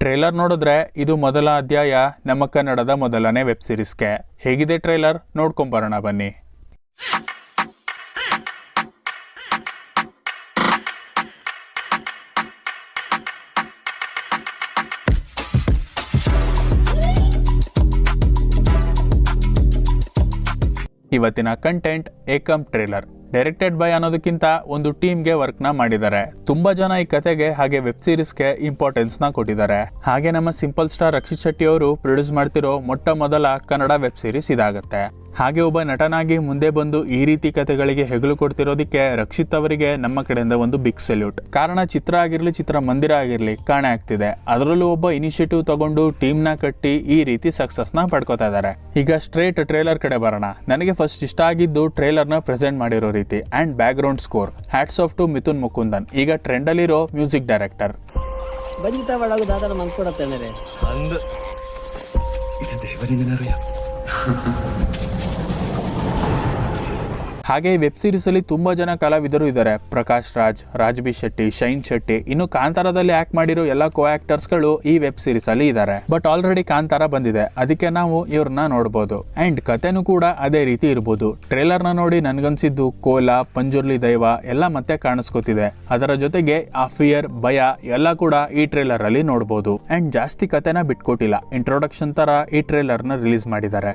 Trailer ನೋಡಿದ್ರೆ ಇದು ಮೊದಲ ಅಧ್ಯಾಯ, ನಮ್ಮ ಕನ್ನಡದ ಮೊದಲನೇ ವೆಬ್ ಸೀರೀಸ್ಗೆ. ಹೇಗಿದೆ ಟ್ರೇಲರ್? ನೋಡ್ಕೊಂಬರೋಣ, ಬನ್ನಿ. ಇವತ್ತಿನ content Ekam trailer. Directed by ಅನ್ನೋದಕ್ಕಿಂತ ಒಂದು ಟೀಮ್ಗೆ ವರ್ಕ್ನ ಮಾಡಿದ್ದಾರೆ. ತುಂಬಾ ಜನ ಈ ಕತೆಗೆ ಹಾಗೆ ವೆಬ್ ಸೀರೀಸ್ಗೆ ಇಂಪಾರ್ಟೆನ್ಸ್ನ ಕೊಟ್ಟಿದ್ದಾರೆ. ಹಾಗೆ ನಮ್ಮ ಸಿಂಪಲ್ ಸ್ಟಾರ್ ರಕ್ಷಿತ್ ಶೆಟ್ಟಿ ಅವರು ಪ್ರೊಡ್ಯೂಸ್ ಮಾಡ್ತಿರೋ ಮೊಟ್ಟ ಮೊದಲ ಕನ್ನಡ ವೆಬ್ ಸೀರೀಸ್ ಇದಾಗತ್ತೆ. ಹಾಗೆ ಒಬ್ಬ ನಟನಾಗಿ ಮುಂದೆ ಬಂದು ಈ ರೀತಿ ಕತೆಗಳಿಗೆ ಹೆಗಲು ಕೊಡ್ತಿರೋದಕ್ಕೆ ರಕ್ಷಿತ್ ಅವರಿಗೆ ನಮ್ಮ ಕಡೆಯಿಂದ ಒಂದು ಬಿಗ್ ಸೆಲ್ಯೂಟ್ ಕಾರಣ ಚಿತ್ರ ಆಗಿರಲಿ ಚಿತ್ರ ಮಂದಿರ ಆಗಿರಲಿ ಕಾಣೆ ಆಗ್ತಿದೆ. ಅದರಲ್ಲೂ ಒಬ್ಬ ಇನಿಷಿಯೇಟಿವ್ ತಗೊಂಡು ಟೀಮ್ನ ಕಟ್ಟಿ ಈ ರೀತಿ ಸಕ್ಸಸ್ನ ನ ಪಡ್ಕೋತಾ ಇದ್ದಾರೆ ಈಗ ಸ್ಟ್ರೇಟ್ ಟ್ರೇಲರ್ ಕಡೆ ಬರೋಣ. ನನಗೆ ಫಸ್ಟ್ ಇಷ್ಟ ಆಗಿದ್ದು ಟ್ರೇಲರ್ನ ಪ್ರೆಸೆಂಟ್ ಮಾಡಿರೋ ರೀತಿ and background score hats off to Mithun Mukundan. ಈಗ ಟ್ರೆಂಡಲ್ಲಿರೋ ಮ್ಯೂಸಿಕ್ ಡೈರೆಕ್ಟರ್ ಬಂಜಿತ ಹಾಗೆ ವೆಬ್ ಸೀರೀಸಲ್ಲಿ ತುಂಬಾ ಜನ ಕಲಾವಿದರು ಇದ್ದಾರೆ. ಪ್ರಕಾಶ್ ರಾಜ್, ರಾಜ್ಬಿ ಶೆಟ್ಟಿ, ಶೈನ್ ಶೆಟ್ಟಿ. ಇನ್ನು ಕಾಂತಾರದಲ್ಲಿ ಆಕ್ಟ್ ಮಾಡಿರೋ ಎಲ್ಲ ಕೋ ಆಕ್ಟರ್ಸ್ಗಳು ಈ ವೆಬ್ ಸೀರೀಸಲ್ಲಿ ಇದ್ದಾರೆ. ಬಟ್ ಆಲ್ರೆಡಿ ಕಾಂತಾರ ಬಂದಿದೆ. ಅದಕ್ಕೆ ನಾವು ಇವ್ರನ್ನ ನೋಡಬಹುದು ಅಂಡ್ ಕತೆನೂ ಕೂಡ ಅದೇ ರೀತಿ ಇರ್ಬೋದು. ಟ್ರೇಲರ್ನ ನೋಡಿ ನನ್ಗನ್ಸಿದ್ದು ಕೋಲ, ಪಂಜುರ್ಲಿ ದೈವ ಎಲ್ಲ ಮತ್ತೆ ಕಾಣಿಸ್ಕೊತಿದೆ. ಅದರ ಜೊತೆಗೆ ಆ ಫಿಯರ್ ಭಯ ಎಲ್ಲ ಕೂಡ ಈ ಟ್ರೇಲರ್ ಅಲ್ಲಿ ನೋಡಬಹುದು ಅಂಡ್ ಜಾಸ್ತಿ ಕತೆನ ಬಿಟ್ಕೊಟ್ಟಿಲ್ಲ. ಇಂಟ್ರೊಡಕ್ಷನ್ ತರ ಈ ಟ್ರೇಲರ್ನ ರಿಲೀಸ್ ಮಾಡಿದ್ದಾರೆ.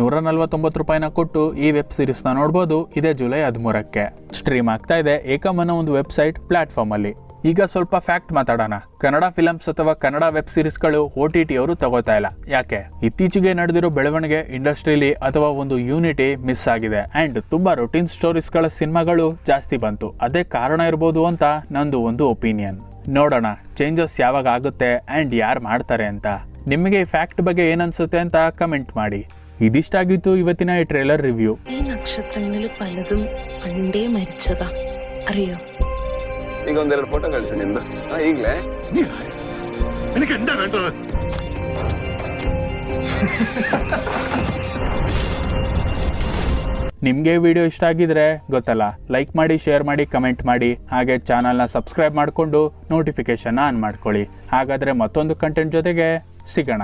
ನೂರ ನಲ್ವತ್ತೊಂಬತ್ತು ರೂಪಾಯಿನ ಕೊಟ್ಟು ಈ ವೆಬ್ ಸೀರೀಸ್ನ ನೋಡಬಹುದು ಇದೇ ಜುಲೈ ಹದಿಮೂರಕ್ಕೆ. ಸ್ಟ್ರೀಮ್ ಆಗ್ತಾ ಇದೆ ಏಕಮನ ಒಂದು ವೆಬ್ಸೈಟ್ ಪ್ಲಾಟ್ಫಾರ್ಮ್ ಅಲ್ಲಿ ಈಗ ಸ್ವಲ್ಪ ಫ್ಯಾಕ್ಟ್ ಮಾತಾಡೋಣ. ಕನ್ನಡ ಫಿಲಮ್ಸ್ ಅಥವಾ ಕನ್ನಡ ವೆಬ್ ಸೀರೀಸ್ಗಳು ಓ ಟಿ ಟಿ ಅವರು ತಗೋತಾ ಇಲ್ಲ. ಯಾಕೆ? ಇತ್ತೀಚೆಗೆ ನಡೆದಿರೋ ಬೆಳವಣಿಗೆ ಇಂಡಸ್ಟ್ರಿಲಿ ಅಥವಾ ಒಂದು ಯೂನಿಟಿ ಮಿಸ್ ಆಗಿದೆ. ಅಂಡ್ ತುಂಬಾ ರೊಟೀನ್ ಸ್ಟೋರೀಸ್ಗಳ ಸಿನಿಮಾಗಳು ಜಾಸ್ತಿ ಬಂತು. ಅದೇ ಕಾರಣ ಇರ್ಬೋದು ಅಂತ ನಂದು ಒಂದು ಒಪಿನಿಯನ್ ನೋಡೋಣ ಚೇಂಜಸ್ ಯಾವಾಗ ಆಗುತ್ತೆ, ಅಂಡ್ ಯಾರು ಮಾಡ್ತಾರೆ ಅಂತ. ನಿಮಗೆ ಈ ಫ್ಯಾಕ್ಟ್ ಬಗ್ಗೆ ಏನನ್ಸುತ್ತೆ ಅಂತ ಕಮೆಂಟ್ ಮಾಡಿ ഇതിഷ്ടാകിത്തു ഇവത്തിന ഈ ട്രെയിലർ റിവ്യൂ ഈ നക്ഷത്രങ്ങളിൽ പലതും പണ്ടേ മരിച്ചതാ അറിയോ ಈಗ ಒಂದೆರಡು ಫೋಟೋ ಕಳಿಸಿ ನಿಂದು ಹಾ ಈಗ್ಲೇ എനിക്ക് എന്താ വേണ്ടത് ನಿಮಗೆ ವಿಡಿಯೋ ಇಷ್ಟ ಆಗಿದ್ರೆ ಗೊತ್ತಲ್ಲ ಲೈಕ್ ಮಾಡಿ ಶೇರ್ ಮಾಡಿ ಕಮೆಂಟ್ ಮಾಡಿ, ಹಾಗೆ ಚಾನಲ್ನ ಸಬ್ಸ್ಕ್ರೈಬ್ ಮಾಡಿಕೊಂಡು ನೋಟಿಫಿಕೇಶನ್ ಆನ್ ಮಾಡ್ಕೊಳ್ಳಿ. ಹಾಗಾದರೆ ಮತ್ತೊಂದು ಕಂಟೆಂಟ್ ಜೊತೆಗೆ ಸಿಗೋಣ.